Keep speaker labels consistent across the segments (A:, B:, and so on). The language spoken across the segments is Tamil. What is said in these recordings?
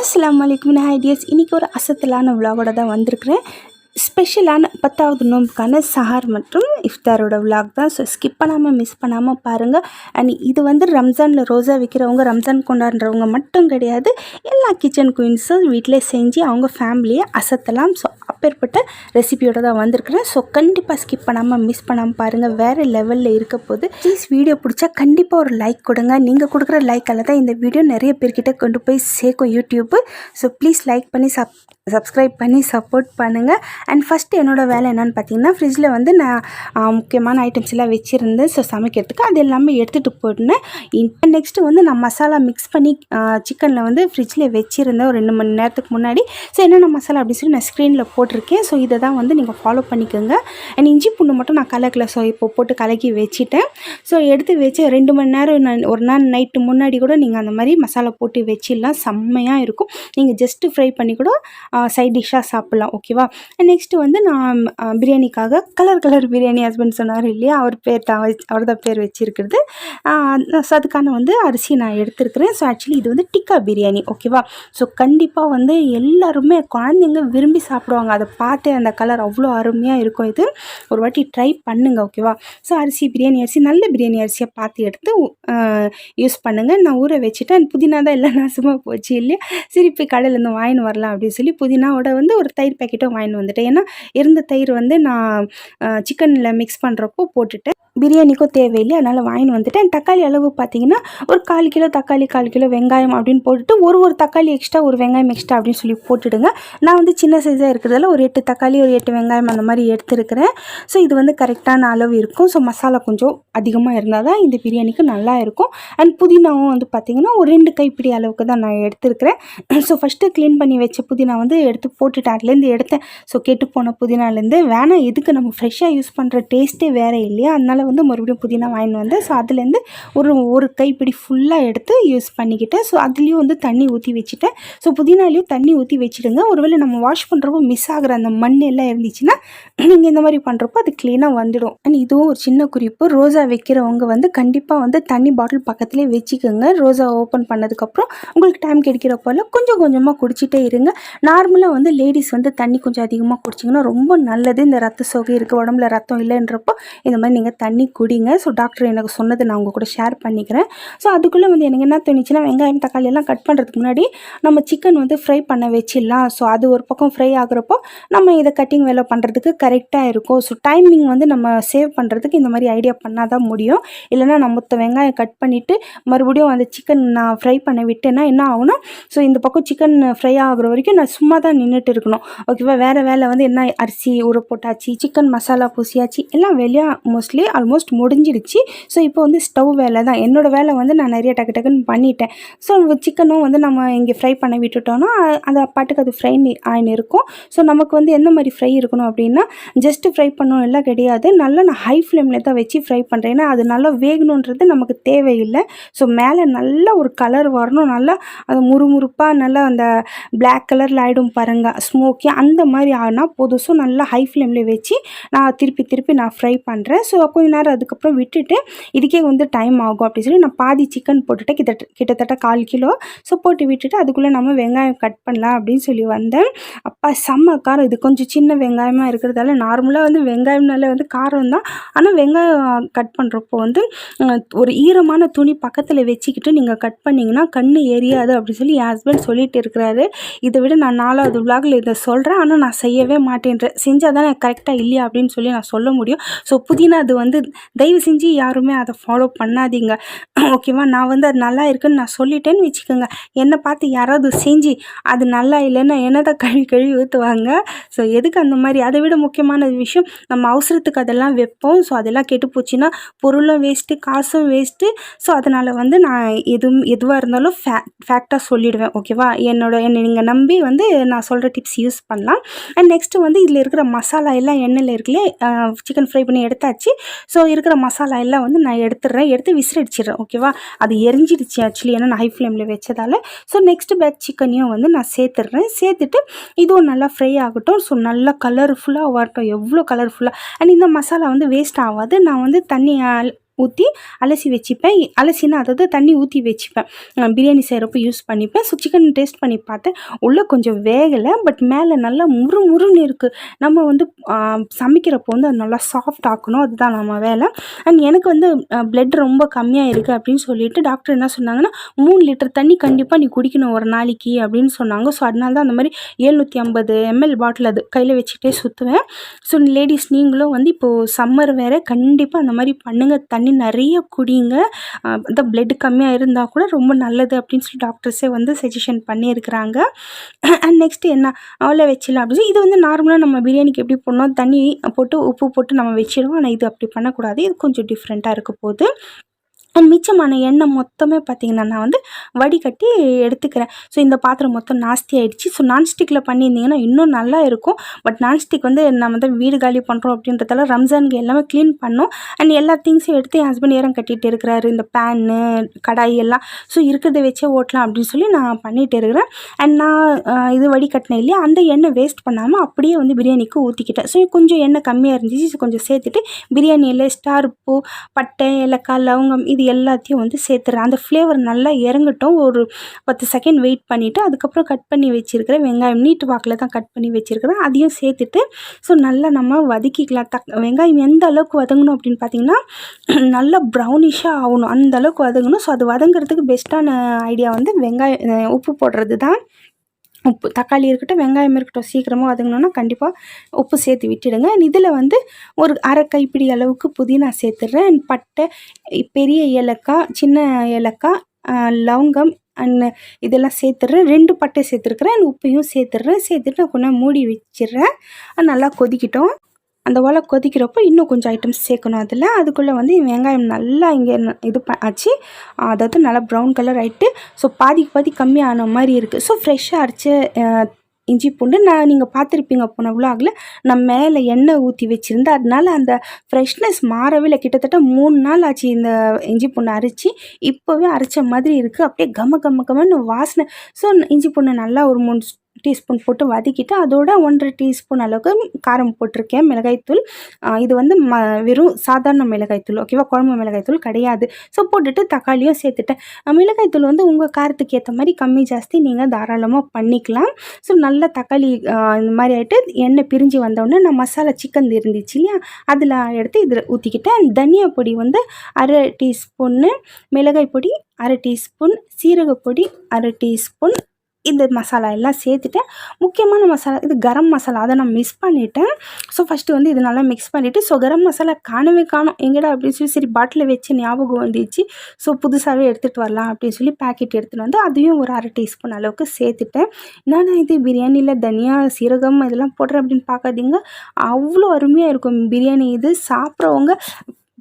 A: அஸ்லாம் வலைக்கும் நான் ஐடியாஸ் இன்றைக்கி ஒரு அசத்தலான விழாவோட தான் வந்திருக்கிறேன். ஸ்பெஷலான பத்தாவது நோம்புக்கான சஹார் மற்றும் இஃப்தாரோட விலாக் தான். ஸோ ஸ்கிப் பண்ணாமல் மிஸ் பண்ணாமல் பாருங்கள் அண்ட் இது வந்து ரம்ஜானில் ரோஜா விற்கிறவங்க ரம்ஜான் கொண்டாடுறவங்க மட்டும் கிடையாது. எல்லா கிச்சன் குயின்ஸும் வீட்டிலே செஞ்சு அவங்க ஃபேமிலியை அசத்தலாம். ஸோ அப்பேற்பட்ட ரெசிபியோட தான் வந்திருக்கிறேன். ஸோ கண்டிப்பாக ஸ்கிப் பண்ணாமல் மிஸ் பண்ணாமல் பாருங்கள் வேறு லெவலில் இருக்க போது ப்ளீஸ் வீடியோ பிடிச்சா கண்டிப்பாக ஒரு லைக் கொடுங்க. நீங்கள் கொடுக்குற லைக்கால் தான் இந்த வீடியோ நிறைய பேர்கிட்ட கொண்டு போய் சேர்க்கும் யூடியூப்பு ஸோ ப்ளீஸ் லைக் பண்ணி சப் சப்ஸ்கிரைப் பண்ணி சப்போர்ட் பண்ணுங்கள் அண்ட் ஃபஸ்ட்டு என்னோடய வேலை என்னென்னு பார்த்தீங்கன்னா ஃப்ரிட்ஜில் வந்து நான் முக்கியமான ஐட்டம்ஸ் எல்லாம் வச்சுருந்தேன் ஸோ சமைக்கிறதுக்கு அது எல்லாமே எடுத்துகிட்டு போயிருந்தேன் இப்போ நெக்ஸ்ட்டு வந்து நான் மசாலா மிக்ஸ் பண்ணி சிக்கனில் வந்து ஃப்ரிட்ஜில் வச்சுருந்தேன் ஒரு ரெண்டு மணி நேரத்துக்கு முன்னாடி ஸோ என்னென்ன மசாலா அப்படின்னு சொல்லி நான் ஸ்க்ரீனில் போட்டிருக்கேன். ஸோ இதை தான் வந்து நீங்கள் ஃபாலோ பண்ணிக்கோங்க. அண்ட் இஞ்சி பூண்டு மட்டும் நான் கலக்கல. ஸோ இப்போ போட்டு கலக்கி வச்சுட்டேன். ஸோ எடுத்து வச்சு ரெண்டு மணி நேரம் நான் ஒரு நாள் நைட்டு முன்னாடி கூட நீங்கள் அந்த மாதிரி மசாலா போட்டு வச்சிடலாம். செம்மையாக இருக்கும். நீங்கள் ஜஸ்ட்டு ஃப்ரை பண்ணி கூட சைட் டிஷ்ஷாக சாப்பிட்லாம் ஓகேவா நெக்ஸ்ட்டு வந்து நான் பிரியாணிக்காக கலர் கலர் பிரியாணி ஹஸ்பண்ட் சொன்னார் இல்லையா? அவர் பேர் தான் அவர் தான் பேர் வச்சிருக்கிறது. ஸோ அதுக்கான வந்து அரிசி நான் எடுத்துருக்கிறேன். ஸோ ஆக்சுவலி இது வந்து டிக்கா பிரியாணி ஓகேவா ஸோ கண்டிப்பாக வந்து எல்லாருமே குழந்தைங்க விரும்பி சாப்பிடுவாங்க. அதை பார்த்தே அந்த கலர் அவ்வளோ அருமையாக இருக்கும். இது ஒரு வாட்டி ட்ரை பண்ணுங்கள் ஓகேவா ஸோ அரிசி பிரியாணி அரிசி நல்ல பிரியாணி அரிசியை பார்த்து எடுத்து யூஸ் பண்ணுங்கள் நான் ஊற வச்சுட்டேன். புதினா தான் எல்லாம் சும்மா போச்சு இல்லையா? சரி போய் கடையிலேருந்து வாங்கின்னு வரலாம் அப்படின்னு சொல்லி புதினாவோட வந்து ஒரு தயிர் பேக்கெட்டும் வாங்கின்னு வந்துட்டேன். ஏன்னா இருந்த தயிர் வந்து நான் சிக்கனில் மிக்ஸ் பண்ணுறப்போ போட்டுட்டேன். பிரியாணிக்கும் தேவையில்லை அதனால் வாங்கின்னு வந்துட்டேன். தக்காளி அளவு பார்த்தீங்கன்னா ஒரு கால் கிலோ தக்காளி கால் கிலோ வெங்காயம் அப்படின்னு போட்டுட்டு ஒரு ஒரு தக்காளி எக்ஸ்ட்ரா ஒரு வெங்காயம் எக்ஸ்ட்ரா அப்படின்னு சொல்லி போட்டுடுங்க. நான் வந்து சின்ன சைஸாக இருக்கிறதால ஒரு எட்டு தக்காளி ஒரு எட்டு வெங்காயம் அந்த மாதிரி எடுத்துருக்கிறேன். ஸோ இது வந்து கரெக்டான அளவு இருக்கும். ஸோ மசாலா கொஞ்சம் அதிகமாக இருந்தால் தான் இந்த பிரியாணிக்கு நல்லா இருக்கும். அண்ட் புதினாவும் வந்து பார்த்திங்கன்னா ஒரு ரெண்டு கைப்பிடி அளவுக்கு தான் நான் எடுத்துருக்கிறேன். ஸோ ஃபஸ்ட்டு க்ளீன் பண்ணி வச்ச புதினா வந்து எடுத்து போட்டுட்டேன். அதுலேருந்து எடுத்தேன். ஸோ கெட்டு போன புதினாலேருந்து வேணாம் எதுக்கு நம்ம ஃப்ரெஷ்ஷாக யூஸ் பண்ணுற டேஸ்ட்டே வேறு இல்லையா? அதனால் வந்து மறுபடியும் புதினா வாங்கிட்டு வந்தேன் ஸோ அதுலேருந்து ஒரு ஒரு கைப்பிடி ஃபுல்லாக எடுத்து யூஸ் பண்ணிக்கிட்டேன். ஸோ அதுலேயும் வந்து தண்ணி ஊற்றி வச்சுட்டேன். ஸோ புதினாலையும் தண்ணி ஊற்றி வச்சுடுங்க. ஒருவேளை நம்ம வாஷ் பண்ணுறப்போ மிஸ் ஆகிற அந்த மண் எல்லாம் இருந்துச்சுன்னா நீங்கள் இந்த மாதிரி பண்ணுறப்போ அது க்ளீனாக வந்துடும். அண்ட் இதுவும் ஒரு சின்ன குறிப்பு. ரோஜா வைக்கிறவங்க வந்து கண்டிப்பாக வந்து தண்ணி பாட்டில் பக்கத்துலேயே வச்சுக்கோங்க. ரோஜா ஓப்பன் பண்ணதுக்கப்புறம் உங்களுக்கு டைம் கிடைக்கிறப்போல கொஞ்சம் கொஞ்சமாக குடிச்சிட்டே இருங்க. நான் நார்மலாக வந்து லேடிஸ் வந்து தண்ணி கொஞ்சம் அதிகமாக குடிச்சிங்கன்னா ரொம்ப நல்லது. இந்த ரத்த சோகை இருக்குது உடம்புல ரத்தம் இல்லைன்றப்போ இந்த மாதிரி நீங்கள் தண்ணி குடிங்க. ஸோ டாக்டர் எனக்கு சொன்னது நான் உங்கள் கூட ஷேர் பண்ணிக்கிறேன். ஸோ அதுக்குள்ளே வந்து எனக்கு என்ன தோணுச்சுன்னா வெங்காயம் தக்காளி எல்லாம் கட் பண்ணுறதுக்கு முன்னாடி நம்ம சிக்கன் வந்து ஃப்ரை பண்ண வச்சிடலாம். ஸோ அது ஒரு பக்கம் ஃப்ரை ஆகுறப்போ நம்ம இதை கட்டிங் வேலை பண்ணுறதுக்கு கரெக்டாக இருக்கும். ஸோ டைமிங் வந்து நம்ம சேவ் பண்ணுறதுக்கு இந்த மாதிரி ஐடியா பண்ணால் தான் முடியும். இல்லைன்னா நான் மொத்த வெங்காயம் கட் பண்ணிவிட்டு மறுபடியும் அந்த சிக்கன் நான் ஃப்ரை பண்ண விட்டேன்னா என்ன ஆகும்னா ஸோ இந்த பக்கம் சிக்கன் ஃப்ரை ஆகுற வரைக்கும் நான் சும்மா சும்மா தான் நின்றுட்டு இருக்கணும் ஓகேவா வேறு வேலை வந்து என்ன அரிசி ஊற போட்டாச்சு சிக்கன் மசாலா பூசியாச்சு எல்லாம் வெளியே மோஸ்ட்லி ஆல்மோஸ்ட் முடிஞ்சிடுச்சு. ஸோ இப்போ வந்து ஸ்டவ் வேலை தான் என்னோடய வேலை வந்து நான் நிறைய டக்கு டக்குன்னு பண்ணிட்டேன். ஸோ சிக்கனும் வந்து நம்ம இங்கே ஃப்ரை பண்ண விட்டுட்டோம்னா அந்த பாட்டுக்கு அது ஃப்ரை ஆயின்னு இருக்கும். ஸோ நமக்கு வந்து எந்த மாதிரி ஃப்ரை இருக்கணும் அப்படின்னா ஜஸ்ட்டு ஃப்ரை பண்ணணும் எல்லாம் கிடையாது. நல்லா நான் ஹை ஃப்ளேமில் தான் வச்சு ஃப்ரை பண்ணுறேன் ஏன்னா அது நல்லா வேகணுன்றது நமக்கு தேவையில்லை. ஸோ மேலே நல்லா ஒரு கலர் வரணும். நல்லா அது முறுமுறுப்பாக நல்லா அந்த பிளாக் கலரில் ஆகிடும் பாருங்க ஸ்மோக்கி அந்த மாதிரி ஆனால் போதும். ஸோ நல்லா ஹை ஃப்ளேமில் வச்சு நான் திருப்பி திருப்பி நான் ஃப்ரை பண்ணுறேன் ஸோ கொஞ்ச நேரம் அதுக்கப்புறம் விட்டுட்டு இதுக்கே வந்து டைம் ஆகும் அப்படின்னு சொல்லி நான் பாதி சிக்கன் போட்டுட்டேன் கிட்ட கிட்டத்தட்ட கால் கிலோ. ஸோ போட்டு விட்டுட்டு அதுக்குள்ளே நம்ம வெங்காயம் கட் பண்ணலாம் அப்படின்னு சொல்லி வந்தேன். அப்பா செம்ம காரம். இது கொஞ்சம் சின்ன வெங்காயமாக இருக்கிறதால நார்மலாக வந்து வெங்காயம்னால வந்து காரம் தான். ஆனால் வெங்காயம் கட் பண்ணுறப்போ வந்து ஒரு ஈரமான துணி பக்கத்தில் வச்சுக்கிட்டு நீங்கள் கட் பண்ணிங்கன்னா கண் எரியாது அப்படின்னு சொல்லி என் ஹஸ்பண்ட் சொல்லிட்டு இருக்கிறாரு. இதை விட நான் நாலாவது விலாகில் இதை சொல்கிறேன் ஆனால் நான் செய்யவே மாட்டேன்றேன் செஞ்சால் தானே கரெக்டாக இல்லையா அப்படின்னு சொல்லி நான் சொல்ல முடியும். ஸோ புதினா அது வந்து தயவு செஞ்சு யாருமே அதை ஃபாலோ பண்ணாதீங்க. ஓகேவா நான் வந்து அது நல்லா இருக்குன்னு நான் சொல்லிட்டேன்னு வச்சுக்கோங்க. என்னை பார்த்து யாராவது செஞ்சு அது நல்லா இல்லைன்னா என்னதான் கழுவி கழுவி ஊற்றுவாங்க ஸோ எதுக்கு அந்த மாதிரி? அதை விட முக்கியமான விஷயம் நம்ம அவசரத்துக்கு அதெல்லாம் வைப்போம். ஸோ அதெல்லாம் கெட்டு போச்சுன்னா பொருளும் வேஸ்ட்டு காசும் வேஸ்ட்டு ஸோ அதனால் வந்து நான் எதுவும் எதுவாக இருந்தாலும் ஃபே ஃபேக்டாக சொல்லிடுவேன். ஓகேவா என்னோட என்னை நீங்கள் நம்பி வந்து நான் சொல்கிற டிப்ஸ் யூஸ் பண்ணலாம். அண்ட் நெக்ஸ்ட்டு வந்து இதில் இருக்கிற மசாலா எல்லாம் எண்ணெயில் இருக்குல்லே சிக்கன் ஃப்ரை பண்ணி எடுத்தாச்சு. ஸோ இருக்கிற மசாலா எல்லாம் வந்து நான் எடுத்துடுறேன். எடுத்து விசிறடிச்சிடுறேன் ஓகேவா அது எரிஞ்சிடுச்சு ஆக்சுவலி ஏன்னா நான் ஹை ஃப்ளேமில் வச்சதால். ஸோ நெக்ஸ்ட் பேட்ச் சிக்கனையும் வந்து நான் சேர்த்துடுறேன். சேர்த்துட்டு இதுவும் நல்லா ஃப்ரை ஆகட்டும். ஸோ நல்லா கலர்ஃபுல்லாக வரட்டும். எவ்வளோ கலர்ஃபுல்லாக அண்ட் இந்த மசாலா வந்து வேஸ்ட் ஆகாது. நான் வந்து தண்ணி ஊற்றி அலசி வச்சுப்பேன். அலசினா அதாவது தண்ணி ஊற்றி வச்சுப்பேன். பிரியாணி செய்கிறப்ப யூஸ் பண்ணிப்பேன். ஸோ சிக்கன் டேஸ்ட் பண்ணி பார்த்தேன். உள்ளே கொஞ்சம் வேகலை பட் மேலே நல்லா முறு முறுன்னு இருக்குது நம்ம வந்து சமைக்கிறப்போ வந்து அது நல்லா சாஃப்ட் ஆக்கணும். அதுதான் நம்ம வேலை. அண்ட் எனக்கு வந்து பிளட் ரொம்ப கம்மியாக இருக்குது அப்படின்னு சொல்லிட்டு டாக்டர் என்ன சொன்னாங்கன்னா மூணு லிட்டர் தண்ணி கண்டிப்பாக நீ குடிக்கணும் ஒரு நாளைக்கு அப்படின்னு சொன்னாங்க. ஸோ அதனால தான் அந்த மாதிரி ஏழ்நூற்றி ஐம்பது எம்எல் பாட்டில் அது கையில் வச்சுக்கிட்டே சுற்றுவேன் ஸோ லேடிஸ் நீங்களும் வந்து இப்போது சம்மர் வேறு கண்டிப்பாக அந்த மாதிரி பண்ணுங்கள் தண்ணி நிறைய குடிங்க. இந்த பிளட் கம்மியாக இருந்தால் கூட ரொம்ப நல்லது அப்படின்னு சொல்லி டாக்டர்ஸே வந்து சஜஷன் பண்ணியிருக்கிறாங்க. அண்ட் நெக்ஸ்ட்டு என்ன? அவ்வளோ வச்சிடலாம் அப்படின்னு சொல்லி இது வந்து நார்மலாக நம்ம பிரியாணிக்கு எப்படி பண்ணோம் தண்ணி போட்டு உப்பு போட்டு நம்ம வச்சிடுவோம். ஆனால் இது அப்படி பண்ணக்கூடாது. இது கொஞ்சம் டிஃப்ரெண்ட்டாக இருக்க போகுது. அண்ட் மிச்சமான எண்ணெய் மொத்தமே பார்த்திங்கன்னா நான் வந்து வடிகட்டி எடுத்துக்கிறேன். ஸோ இந்த பாத்திரம் மொத்தம் நாஸ்தி ஆயிடுச்சு. ஸோ நான்ஸ்டிக்கில் பண்ணியிருந்தீங்கன்னா இன்னும் நல்லா இருக்கும். பட் நான்ஸ்டிக் வந்து நம்ம வந்து வீடு காலி பண்ணுறோம் அப்படின்றதால ரம்ஜானுக்கு எல்லாமே க்ளீன் பண்ணோம். அண்ட் எல்லா திங்ஸையும் எடுத்து என் ஹஸ்பண்ட் ஏறம் கட்டிகிட்டு இருக்கிறாரு. இந்த பேனு கடாய் எல்லாம். ஸோ இருக்கிறத வச்சே ஓட்டலாம் அப்படின்னு சொல்லி நான் பண்ணிகிட்டு இருக்கிறேன். அண்ட் நான் இது வடிகட்டினேன் இல்லையா? அந்த எண்ணெய் வேஸ்ட் பண்ணாமல் அப்படியே வந்து பிரியாணிக்கு ஊற்றிக்கிட்டேன் ஸோ கொஞ்சம் எண்ணெய் கம்மியாக இருந்துச்சு. கொஞ்சம் சேர்த்துட்டு பிரியாணியில் ஸ்டார் பூ பட்டை ஏலக்காய் லவங்கம் இது எல்லாத்தையும் வந்து சேர்த்துறேன். அந்த ஃப்ளேவர் நல்லா இறங்கட்டும். ஒரு பத்து செகண்ட் வெயிட் பண்ணிவிட்டு அதுக்கப்புறம் கட் பண்ணி வச்சுருக்கிற வெங்காயம் நீட்டு வாக்கில் தான் கட் பண்ணி வச்சுருக்கிறேன். அதையும் சேர்த்துட்டு ஸோ நல்லா நம்ம வதக்கிக்கலாம். தக் வெங்காயம் எந்த அளவுக்கு வதங்கணும் அப்படின்னு பார்த்தீங்கன்னா நல்லா ப்ரௌனிஷாக ஆகணும். அந்த அளவுக்கு வதங்கணும். ஸோ அது வதங்குறதுக்கு பெஸ்ட்டான ஐடியா வந்து வெங்காயம் உப்பு போடுறது தான் உப்பு தக்காளி இருக்கட்டும் வெங்காயம் இருக்கட்டும் சீக்கிரமாக வதங்கணுன்னா கண்டிப்பாக உப்பு சேர்த்து விட்டுடுங்க. இதில் வந்து ஒரு அரை கைப்பிடி அளவுக்கு புதினா சேர்த்துடுறேன். and பட்டை பெரிய ஏலக்காய் சின்ன ஏலக்காய் லவங்கம் அண்ட் இதெல்லாம் சேர்த்துடுறேன். ரெண்டு பட்டை சேர்த்துருக்குறேன். and உப்பையும் சேர்த்துடுறேன். சேர்த்துட்டு நான் கொஞ்சம் மூடி வச்சிடுறேன். நல்லா கொதிக்கட்டும். அந்த ஓலை கொதிக்கிறப்போ இன்னும் கொஞ்சம் ஐட்டம்ஸ் சேர்க்கணும் அதில். அதுக்குள்ளே வந்து வெங்காயம் நல்லா இங்கே இது ப ஆச்சு. அதாவது நல்லா ப்ரௌன் கலர் ஆகிட்டு ஸோ பாதிக்கு பாதி கம்மியான மாதிரி இருக்குது ஸோ ஃப்ரெஷ்ஷாக அரைச்ச இஞ்சி பூண்டு நான் நீங்கள் பார்த்துருப்பீங்க போன விலாகில் நான் மேலே எண்ணெய் ஊற்றி வச்சுருந்தேன். அதனால அந்த ஃப்ரெஷ்னஸ் மாறவே இல்லை கிட்டத்தட்ட மூணு நாள் ஆச்சு இந்த இஞ்சி பூண்டு அரைச்சி. இப்போவே அரைச்ச மாதிரி இருக்குது அப்படியே கம கம கமன்னு வாசனை. ஸோ இஞ்சி பூண்டு நல்லா ஒரு மூணு டீஸ்பூன் போட்டு வதக்கிட்டு அதோட ஒன்றரை டீஸ்பூன் அளவுக்கு காரம் போட்டிருக்கேன் மிளகாய்த்தூள். இது வந்து ம வெறும் சாதாரண மிளகாய்த்தூள் ஓகேவா? குழம்பு மிளகாய்த்தூள் கிடையாது. ஸோ போட்டுட்டு தக்காளியும் சேர்த்துட்டேன். மிளகாய்த்தூள் வந்து உங்கள் காரத்துக்கு ஏற்ற மாதிரி கம்மி ஜாஸ்தி நீங்கள் தாராளமாக பண்ணிக்கலாம். ஸோ நல்லா தக்காளி இந்த மாதிரி ஆகிட்டு எண்ணெய் பிரிஞ்சு வந்தோடனே நான் மசாலா சிக்கன் இருந்துச்சு இல்லையா? அதில் எடுத்து இதில் ஊற்றிக்கிட்டேன் தனியா பொடி வந்து அரை டீஸ்பூன்னு மிளகாய் பொடி அரை டீஸ்பூன் சீரகப்பொடி அரை டீஸ்பூன் இந்த மசாலா எல்லாம் சேர்த்துட்டேன் முக்கியமான மசாலா இது கரம் மசாலா அதை நான் மிஸ் பண்ணிட்டேன். ஸோ ஃபஸ்ட்டு வந்து இது நல்லா மிக்ஸ் பண்ணிவிட்டு ஸோ கரம் மசாலா காணவே காணும். எங்கடா அப்படின்னு சொல்லி சரி பாட்டில் வச்சு ஞாபகம் வந்துச்சு. ஸோ புதுசாகவே எடுத்துகிட்டு வரலாம் அப்படின்னு சொல்லி பேக்கெட் எடுத்துகிட்டு வந்து அதையும் ஒரு அரை டீஸ்பூன் அளவுக்கு சேர்த்துட்டேன். என்னென்ன இது பிரியாணியில் தனியா சீரகம் இதெல்லாம் போடுறேன் அப்படின்னு பார்க்காதீங்க. அவ்வளோ அருமையாக இருக்கும் பிரியாணி இது. சாப்பிட்றவங்க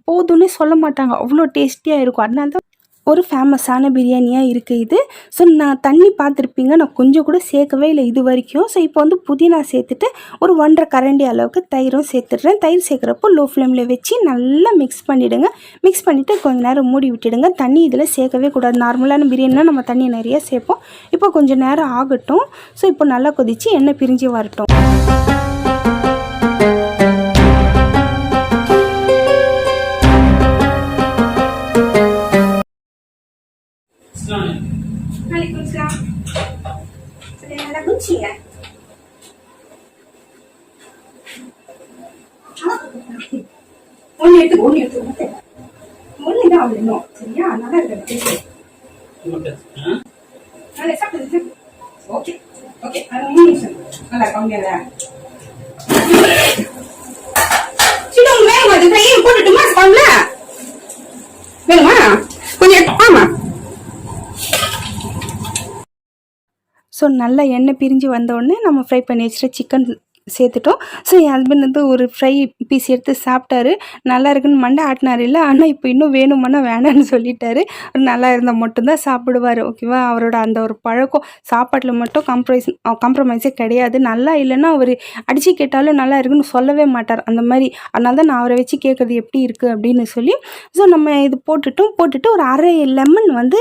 A: போதும்னே சொல்ல மாட்டாங்க. அவ்வளோ டேஸ்டியாக இருக்கும். அதனால தான் ஒரு ஃபேமஸான பிரியாணியாக இருக்குது இது. ஸோ நான் தண்ணி பார்த்துருப்பீங்க. நான் கொஞ்சம் கூட சேர்க்கவே இல்லை இது வரைக்கும். ஸோ இப்போ வந்து புதினா சேர்த்துட்டு ஒரு ஒன்றரை கரண்டி அளவுக்கு தயிரும் சேர்த்துடுறேன். தயிர் சேர்க்குறப்போ லோ ஃப்ளேமில் வச்சு நல்லா மிக்ஸ் பண்ணிவிடுங்க மிக்ஸ் பண்ணிவிட்டு கொஞ்ச நேரம் மூடி விட்டுடுங்க. தண்ணி இதில் சேர்க்கவே கூடாது. நார்மலான பிரியாணினா நம்ம தண்ணி நிறைய சேர்ப்போம். இப்போ கொஞ்சம் நேரம் ஆகட்டும். ஸோ இப்போ நல்லா கொதித்து எண்ணெய் பிரிஞ்சு வரட்டும். நல்லா குச்சிங்க ஒன்று எடுத்து ஒன்று எடுத்து ஒன்று தான் ஆகணும் சரியா நல்லா இருக்கு நல்லா சாப்பிடுது ஓகே ஓகே மூணு நிமிஷம் நல்லா கம்மியாக சின்ன வேணுமா அது போட்டுட்டுமா வேணுமா கொஞ்சம் எடுத்து ஆமா ஸோ நல்லா எண்ணெய் பிரிஞ்சு வந்தோடனே நம்ம ஃப்ரை பண்ணி வச்சுட்டு சிக்கன் சேர்த்துட்டோம். ஸோ என் ஹஸ்பண்ட் வந்து ஒரு ஃப்ரை பீஸ் எடுத்து சாப்பிட்டாரு. நல்லா இருக்குன்னு மண்டை ஆட்டினார். இல்லை ஆனால் இப்போ இன்னும் வேணுமானா வேணான்னு சொல்லிட்டாரு. நல்லா இருந்தால் மட்டும்தான் சாப்பிடுவார் ஓகேவா அவரோட அந்த ஒரு பழக்கம் சாப்பாட்டில் மட்டும் காம்ப்ரமைஸ் காம்ப்ரமைஸே கிடையாது. நல்லா இல்லைன்னா அவர் அடித்து கேட்டாலும் நல்லா இருக்குன்னு சொல்லவே மாட்டார். அந்த மாதிரி. அதனால தான் நான் அவரை வச்சு கேட்குறது எப்படி இருக்குது அப்படின்னு சொல்லி ஸோ நம்ம இது போட்டுட்டோம். போட்டுட்டு ஒரு அரை லெமன் வந்து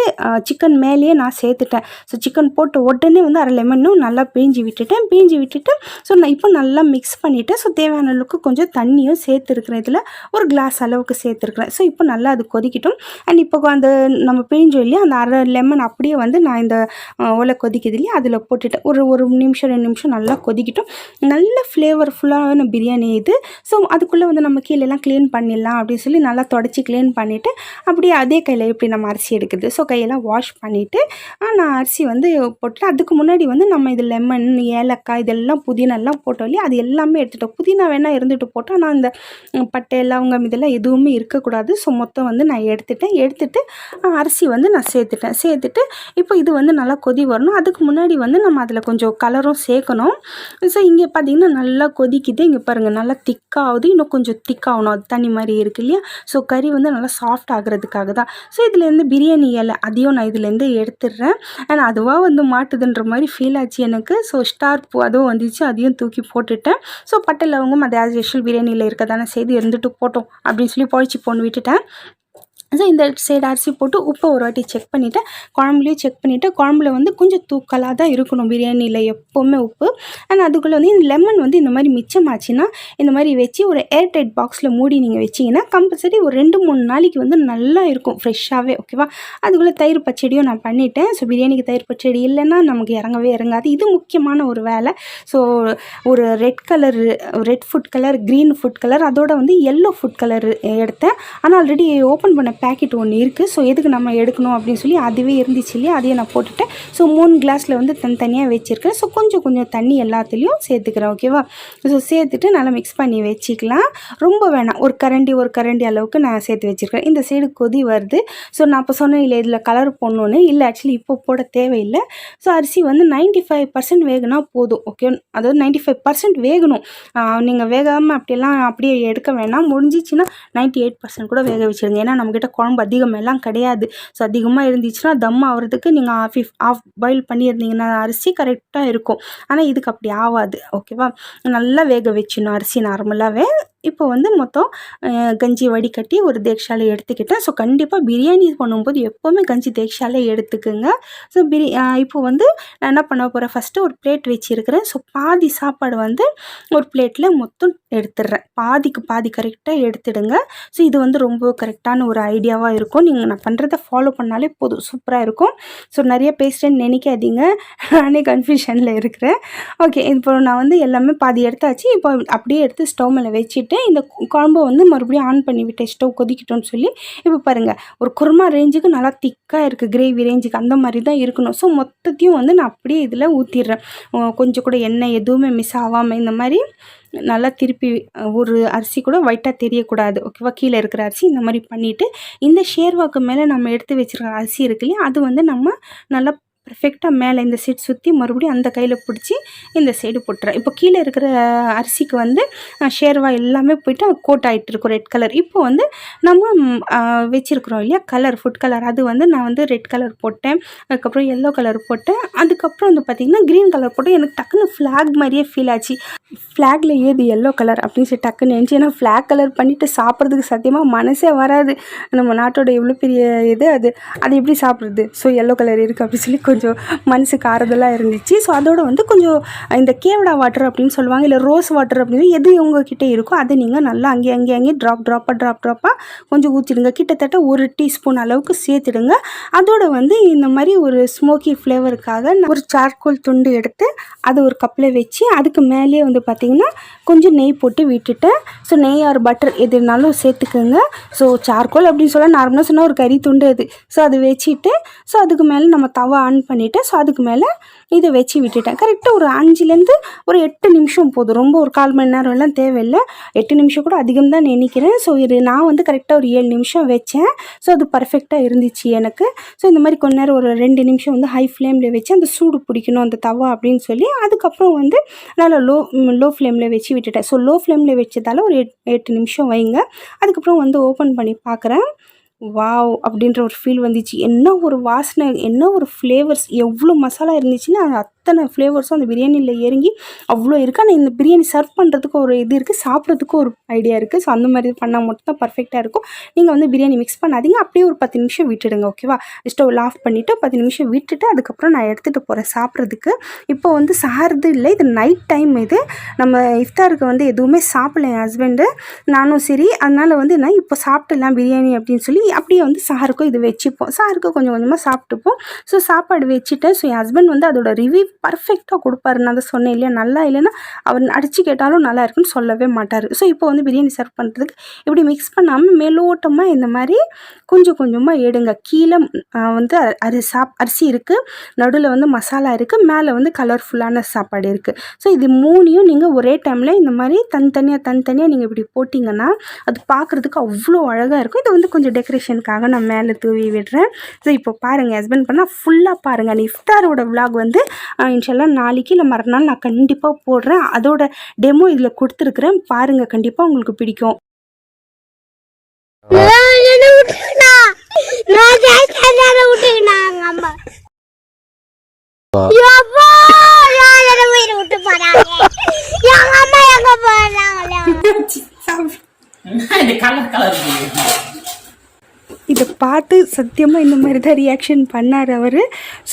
A: சிக்கன் மேலேயே நான் சேர்த்துட்டேன். ஸோ சிக்கன் போட்ட உடனே வந்து அரை லெமனும் நல்லா பிழிஞ்சு விட்டுட்டேன். பிழிஞ்சு விட்டுட்டு ஸோ நான் இப்போ நல்லா மிக்ஸ் பண்ணிவிட்டு ஸோ தேவையான அளவுக்கு கொஞ்சம் தண்ணியும் சேர்த்துருக்குறேன் இதில் ஒரு கிளாஸ் அளவுக்கு சேர்த்துருக்குறேன். ஸோ இப்போ நல்லா அது கொதிக்கட்டும். அண்ட் இப்போ அந்த நம்ம பிழிஞ்சோம் இல்லையா அந்த அரை லெமன் அப்படியே வந்து நான் இந்த ஓலை ஒலை கொதிக்குது இல்லையா அதில் போட்டுட்டேன். ஒரு ஒரு நிமிஷம் ரெண்டு நிமிஷம் நல்லா கொதிக்கட்டும். நல்ல ஃப்ளேவர்ஃபுல்லான பிரியாணி இது. ஸோ அதுக்குள்ளே வந்து நம்ம கீழெல்லாம் க்ளீன் பண்ணிடலாம் அப்படின்னு சொல்லி நல்லா தொடச்சி க்ளீன் பண்ணிவிட்டு அப்படியே அதே கையில் எப்படி நம்ம அரிசி எடுக்குது. ஸோ கையெல்லாம் வாஷ் பண்ணிவிட்டு நான் அரிசி வந்து போட்டுட்டு அதுக்கு முன்னாடி வந்து நம்ம இது லெமன் ஏலக்காய் இதெல்லாம் புதினெல்லாம் போட்டோம் இல்லையா அது எல்லாமே எடுத்துட்டோம். புதினா வேணால் இருந்துட்டு போட்டோம் ஆனால் அந்த பட்டை லவங்கம் இதெல்லாம் எதுவுமே இருக்கக்கூடாது. ஸோ மொத்தம் வந்து நான் எடுத்துட்டேன். எடுத்துட்டு அரிசி வந்து நான் சேர்த்துட்டேன். சேர்த்துட்டு இப்போ இது வந்து நல்லா கொதி வரணும். அதுக்கு முன்னாடி வந்து நம்ம அதில் கொஞ்சம் கலரும் சேர்க்கணும். ஸோ இங்கே பார்த்திங்கன்னா நல்லா கொதிக்குது. இங்கே பாருங்கள் நல்லா திக்காகுது. இன்னும் கொஞ்சம் திக்காகணும். அது தண்ணி மாதிரி இருக்கு இல்லையா? ஸோ கறி வந்து நல்லா சாஃப்ட் ஆகிறதுக்காக தான். ஸோ இதுலேருந்து பிரியாணி இலை அதையும் நான் இதுலேருந்து எடுத்துடுறேன். அண்ட் அதுவாக வந்து மாட்டுதுன்ற மாதிரி ஃபீல் ஆச்சு எனக்கு. ஸோ ஸ்டார் பூ அதுவும் வந்துச்சு. அதையும் தூக்கி போட்டுட்டேன். ஸோ பட்டை லவங்கம் அது ஆஸ் யூஷுவல் பிரியாணியில் இருக்க தானே செய்து இருந்துட்டு போட்டோம். அப்படின்னு சொல்லி பொழிச்சு போன்னு விட்டுட்டேன். ஸோ இந்த சைடு அரிசி போட்டு உப்பை ஒரு வாட்டி செக் பண்ணிவிட்டு குழம்புலையும் செக் பண்ணிவிட்டு குழம்புல வந்து கொஞ்சம் தூக்கலாக தான் இருக்கணும். பிரியாணியில் எப்போவுமே உப்பு. அண்ட் அதுக்குள்ளே வந்து இந்த லெமன் வந்து இந்த மாதிரி மிச்சமாச்சுன்னா இந்த மாதிரி வச்சு ஒரு ஏர் டைட் பாக்ஸில் மூடி நீங்கள் வச்சிங்கன்னா கம்பல்சரி ஒரு ரெண்டு மூணு நாளைக்கு வந்து நல்லா இருக்கும் ஃப்ரெஷ்ஷாகவே ஓகேவா அதுக்குள்ளே தயிர் பச்சடியும் நான் பண்ணிட்டேன். ஸோ பிரியாணிக்கு தயிர் பச்சடி இல்லைன்னா நமக்கு இறங்கவே இறங்காது. இது முக்கியமான ஒரு வேலை. ஸோ ஒரு red colour red food colour green food colour அதோட வந்து எல்லோ ஃபுட் கலர் எடுத்தேன். ஆனால் ஆல்ரெடி ஓப்பன் பண்ண பேக்கெட் ஒன்று இருக்குது ஸோ எதுக்கு நம்ம எடுக்கணும் அப்படின்னு சொல்லி அதுவே இருந்துச்சு இல்லையா? அதையும் நான் போட்டுட்டேன். ஸோ மூணு கிளாஸில் வந்து தனித்தனியாக வச்சுருக்கேன். ஸோ கொஞ்சம் கொஞ்சம் தண்ணி எல்லாத்துலேயும் சேர்த்துக்கிறேன் ஓகேவா ஸோ சேர்த்துட்டு நல்லா மிக்ஸ் பண்ணி வச்சுக்கலாம். ரொம்ப வேணாம். ஒரு கரண்டி ஒரு கரண்டி அளவுக்கு நான் சேர்த்து வச்சுருக்கேன். இந்த சைடு கொதி வருது. ஸோ நான் இப்போ சொன்னேன் இல்லை இதில் கலர் போடணுன்னு இல்லை ஆக்சுவலி இப்போ போட தேவையில்லை. ஸோ அரிசி வந்து 95% ஃபைவ் பர்சன்ட் வேகுனா போதும் ஓகே அதாவது 95% ஃபைவ் பர்சன்ட் வேகணும் நீங்கள் வேகாமல் அப்படியெல்லாம் அப்படியே எடுக்க வேணாம். முடிஞ்சிச்சுன்னா 98% எயிட் பர்சன்ட் கூட வேக வச்சுருங்க. ஏன்னா நம்மக்கிட்ட குழம்பு அதிகம் எல்லாம் கிடையாது. ஸோ அதிகமாக இருந்துச்சுன்னா தம் ஆகிறதுக்கு நீங்கள் ஃபிஃப் ஆஃப் பாயில் பண்ணியிருந்தீங்கன்னா அரிசி கரெக்டாக இருக்கும். ஆனால் இதுக்கு அப்படி ஆகாது ஓகேவா நல்லா வேக வச்சிடணும் அரிசி நார்மலாகவே இப்போ வந்து மொத்தம் கஞ்சி வடிகட்டி ஒரு தேக்ஷாலை எடுத்துக்கிட்டேன் ஸோ கண்டிப்பாக பிரியாணி பண்ணும்போது எப்போவுமே கஞ்சி தேக்ஷாலை எடுத்துக்கோங்க. ஸோ பிரி இப்போ வந்து நான் என்ன பண்ண போகிறேன் ஃபஸ்ட்டு ஒரு பிளேட் வச்சுருக்கிறேன். ஸோ பாதி சாப்பாடு வந்து ஒரு பிளேட்டில் மொத்தம் எடுத்துடுறேன். பாதிக்கு பாதி கரெக்டாக எடுத்துடுங்க. ஸோ இது வந்து ரொம்ப கரெக்டான ஒரு ஐடியாவாக இருக்கும். நீங்கள் நான் பண்ணுறதை ஃபாலோ பண்ணாலே போதும். சூப்பராக இருக்கும். ஸோ நிறைய பேசுகிறேன்னு நினைக்காதீங்க. நானே கன்ஃபியூஷனில் இருக்கிறேன். ஓகே இப்போ நான் வந்து எல்லாமே பாதி எடுத்தாச்சு. இப்போ அப்படியே எடுத்து ஸ்டவ் மேலே வச்சுட்டு இந்த குழம்பை வந்து மறுபடியும் ஆன் பண்ணி விட்டேன். ஸ்டவ் கொதிக்கிட்டோன்னு சொல்லி. இப்போ பாருங்கள் ஒரு குருமா ரேஞ்சுக்கு நல்லா திக்காக இருக்குது கிரேவி ரேஞ்சுக்கு அந்த மாதிரி தான் இருக்கணும். ஸோ மொத்தத்தையும் வந்து நான் அப்படியே இதில் ஊற்றிடுறேன் கொஞ்சம் கூட எண்ணெய் எதுவுமே மிஸ் ஆகாமல் இந்த மாதிரி நல்லா திருப்பி ஒரு அரிசி கூட ஒயிட்டாக தெரியக்கூடாது. ஓகேவா? கீழே இருக்கிற அரிசி இந்த மாதிரி பண்ணிவிட்டு இந்த ஷேர்வாக்கு மேலே நம்ம எடுத்து வச்சிருக்கிற அரிசி இருக்கு இல்லையா? அது வந்து நம்ம நல்லா பர்ஃபெக்டாக மேலே இந்த சைடு சுற்றி மறுபடியும் அந்த கையில் பிடிச்சி இந்த சைடு போட்டுறேன். இப்போ கீழே இருக்கிற அரிசிக்கு வந்து ஷேர்வா எல்லாமே போயிட்டு கோட் ஆகிட்டு இருக்கும் ரெட் கலர் இப்போ வந்து நம்ம வச்சுருக்குறோம் வச்சிருக்கிறோம் இல்லையா? கலர் ஃபுட் கலர் அது வந்து நான் வந்து ரெட் கலர் போட்டேன். அதுக்கப்புறம் எல்லோ கலர் போட்டேன். அதுக்கப்புறம் வந்து பார்த்திங்கன்னா க்ரீன் கலர் போட்டு எனக்கு டக்குன்னு ஃப்ளாக் மாதிரியே ஃபீல் ஆச்சு. ஃப்ளாகில் ஏது எல்லோ கலர் அப்படின்னு சொல்லி டக்குன்னு நினச்சி ஏன்னா ஃப்ளாக் கலர் பண்ணிவிட்டு சாப்பிட்றதுக்கு சத்தியமாக மனசே வராது. நம்ம நாட்டோட எவ்வளோ பெரிய இது அது. அது எப்படி சாப்பிட்றது? ஸோ எல்லோ கலர் இருக்குது அப்படின்னு சொல்லி கொஞ்சம் கொஞ்சம் மனசுக்கு ஆறுதலாக இருந்துச்சு. ஸோ அதோட வந்து கொஞ்சம் இந்த கேவடா வாட்டர் அப்படின்னு சொல்லுவாங்க இல்லை ரோஸ் வாட்டர் அப்படின்னு எது உங்ககிட்ட இருக்கோ அதை நீங்கள் நல்லா அங்கே அங்கே அங்கேயே ட்ராப் ட்ராப்பாக ட்ராப் ட்ராப்பாக கொஞ்சம் ஊற்றிடுங்க கிட்டத்தட்ட ஒரு டீஸ்பூன் அளவுக்கு சேர்த்துடுங்க. அதோட வந்து இந்த மாதிரி ஒரு ஸ்மோக்கி ஃப்ளேவருக்காக நான் ஒரு சார்கோல் துண்டு எடுத்து அதை ஒரு கப்பில் வச்சு அதுக்கு மேலேயே வந்து பார்த்திங்கன்னா கொஞ்சம் நெய் போட்டு விட்டுட்டேன் ஸோ நெய் ஆர் பட்டர் எதுனாலும் சேர்த்துக்கோங்க. ஸோ சார்கோல் அப்படின்னு சொல்ல நார்மலாக சொன்னால் ஒரு கறி துண்டு அது. ஸோ அது வச்சுட்டு ஸோ அதுக்கு மேலே நம்ம தவா ஆன் பண்ணிவிட்டு ஸோ அதுக்கு மேலே இதை வச்சு விட்டுட்டேன். கரெக்டாக ஒரு அஞ்சுலேருந்து ஒரு எட்டு நிமிஷம் போதும். ரொம்ப ஒரு கால் மணி நேரம் எல்லாம் தேவையில்லை. எட்டு நிமிஷம் கூட அதிகம் தான் நினைக்கிறேன். ஸோ இது நான் வந்து கரெக்டாக ஒரு ஏழு நிமிஷம் வச்சேன். ஸோ அது பர்ஃபெக்டாக இருந்துச்சு எனக்கு. ஸோ இந்த மாதிரி கொஞ்ச நேரம் ஒரு ரெண்டு நிமிஷம் வந்து ஹை ஃப்ளேமில் வச்சு அந்த சூடு பிடிக்கணும் அந்த தவா அப்படின்னு சொல்லி அதுக்கப்புறம் வந்து நல்லா லோ லோ ஃப்ளேமில் வச்சு விட்டுட்டேன். ஸோ லோ ஃப்ளேமில் வச்சதால ஒரு எட்டு நிமிஷம் வைங்க. அதுக்கப்புறம் வந்து ஓப்பன் பண்ணி பார்க்குறேன் வாவ் அப்படின்ற ஒரு ஃபீல் வந்துச்சு. என்ன ஒரு வாசனை என்ன ஒரு ஃப்ளேவர்ஸ் எவ்வளோ மசாலா இருந்துச்சுன்னா அது அத்தனை ஃப்ளேவர்ஸும் அந்த பிரியாணியில் இறங்கி அவ்வளோ இருக்குது ஆனால் இந்த பிரியாணி சர்வ் பண்ணுறதுக்கு ஒரு இது இருக்குது சாப்பிட்றதுக்கு ஒரு ஐடியா இருக்குது ஸோ அந்த மாதிரி பண்ணால் மட்டும் தான் பர்ஃபெக்டாக இருக்கும். நீங்கள் வந்து பிரியாணி மிக்ஸ் பண்ணாதீங்க. அப்படியே ஒரு பத்து நிமிஷம் விட்டுடுங்க ஓகேவா ஸ்டவ் ஆஃப் பண்ணிவிட்டு பத்து நிமிஷம் விட்டுட்டு அதுக்கப்புறம் நான் எடுத்துகிட்டு போகிறேன் சாப்பிட்றதுக்கு. இப்போ வந்து சாருது இல்லை. இது நைட் டைம் இது. நம்ம இஃப்தாருக்கு வந்து எதுவுமே சாப்பிடல என் ஹஸ்பண்டு நானும் சரி. அதனால் வந்து நான் இப்போ சாப்பிட்டுலாம் பிரியாணி அப்படின்னு சொல்லி அப்படியே வந்து சாருக்கும் இது வச்சுப்போம். சாருக்கும் கொஞ்சம் கொஞ்சமாக சாப்பிட்டுப்போம். ஸோ சாப்பாடு வச்சுட்டேன். ஸோ என் ஹஸ்பண்ட் வந்து அதோட ரிவ்யூ பர்ஃபெக்டாக கொடுப்பாரு. நான் அதை சொன்னேன் இல்லையா? நல்லா இல்லைன்னா அவர் அடித்து கேட்டாலும் நல்லா இருக்குன்னு சொல்லவே மாட்டார். ஸோ இப்போ வந்து பிரியாணி சர்வ் பண்ணுறதுக்கு இப்படி மிக்ஸ் பண்ணாமல் மெலோட்டமாக இந்த மாதிரி கொஞ்சம் கொஞ்சமாக எடுங்க. கீழே வந்து அரி சாப் அரிசி இருக்குது நடுவில் வந்து மசாலா இருக்குது மேலே வந்து கலர்ஃபுல்லான சாப்பாடு இருக்குது ஸோ இது மூணையும் நீங்கள் ஒரே டைமில் இந்த மாதிரி தனித்தனியாக தனித்தனியாக நீங்கள் இப்படி போட்டிங்கன்னா அது பார்க்குறதுக்கு அவ்வளோ அழகாக இருக்கும். இதை வந்து கொஞ்சம் டெக்கரேஷனுக்காக நான் மேலே தூவி விடுறேன். ஸோ இப்போ பாருங்கள் ஹஸ்பண்ட் பண்ணால் ஃபுல்லாக பாருங்கள் நிஃப்தாரோட இஃப்தாரோட வந்து இன்ஷால்லாம் நாளைக்கு இல்லை மறுநாள் நான் கண்டிப்பாக போடுறேன். அதோட டெமோ இதில் கொடுத்துருக்குறேன். பாருங்கள் கண்டிப்பாக உங்களுக்கு பிடிக்கும்.
B: இந்த கலர் கலர்
A: இதை பார்த்து சத்தியமாக இந்த மாதிரி தான் ரியாக்ஷன் பண்ணார் அவர்.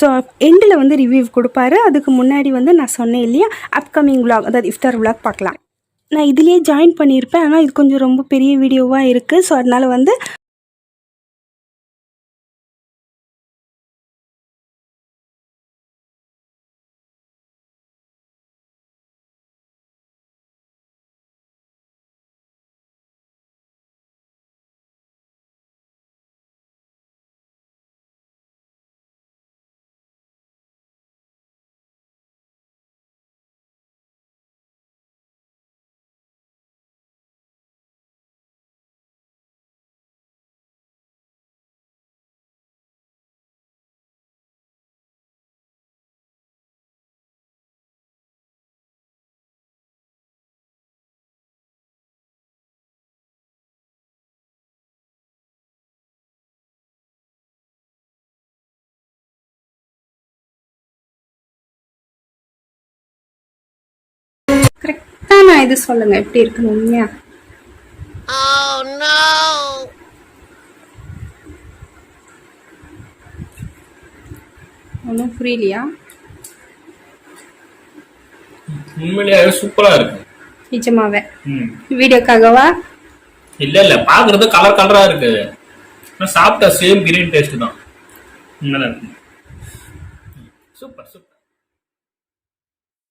A: ஸோ எண்டில் வந்து ரிவ்யூ கொடுப்பாரு. அதுக்கு முன்னாடி வந்து நான் சொன்னேன் இல்லையா? அப்கமிங் vlog அதாவது இஃப்தார் vlog பார்க்கலாம். நான் இதுலேயே ஜாயின் பண்ணியிருப்பேன். ஆனால் இது கொஞ்சம் ரொம்ப பெரிய வீடியோவாக இருக்குது ஸோ அதனால் வந்து இது சொல்லுங்கள் எப்படி இருக்குன்னு உண்மையா? ஒன்றும் புரியலையா?
B: உண்மையிலேயே சூப்பரா இருக்கு.
A: நிஜமாவே.
B: ம்.
A: வீடியோக்காகவா?
B: இல்ல இல்ல பாக்குறது கலர் கலரா இருக்கு. சாப்பிட்ட சேம் பிரியாணி டேஸ்ட் தான். நல்லா இருக்கு.